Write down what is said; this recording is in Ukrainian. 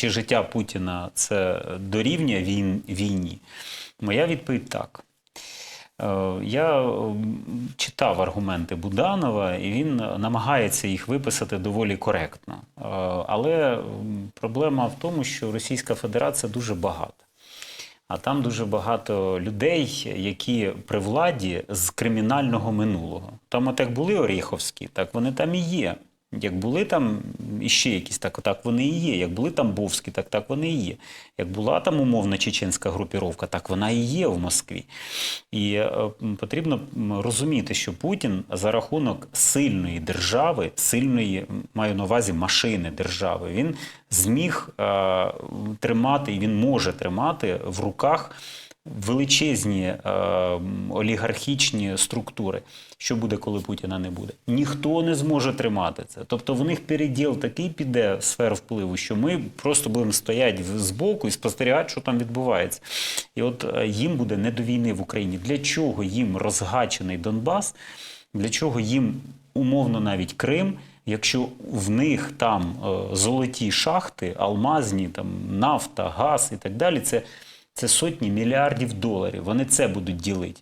чи життя Путіна це дорівнює війн, війні? Моя відповідь так. Е, Я читав аргументи Буданова, і він намагається їх виписати доволі коректно. Е, Але проблема в тому, що Російська Федерація дуже багата. А там дуже багато людей, які при владі з кримінального минулого. Там, от як були Оріховські, так вони там і є. Як були там іще якісь, так, так вони і є. Як були Тамбовські, так так вони і є. Як була там умовна чеченська групіровка, так вона і є в Москві. І е, потрібно розуміти, що Путін за рахунок сильної держави, сильної, маю на увазі машини держави, він зміг е, тримати і він може тримати в руках величезні е, олігархічні структури. Що буде, коли Путіна не буде? Ніхто не зможе тримати це. Тобто в них переділ такий піде сфер впливу, що ми просто будемо стояти збоку і спостерігати, що там відбувається. І от е, їм буде не до війни в Україні. Для чого їм розгачений Донбас? Для чого їм умовно навіть Крим? Якщо в них там е, золоті шахти, алмазні, там нафта, газ і так далі, це, це сотні мільярдів доларів. Вони це будуть ділити.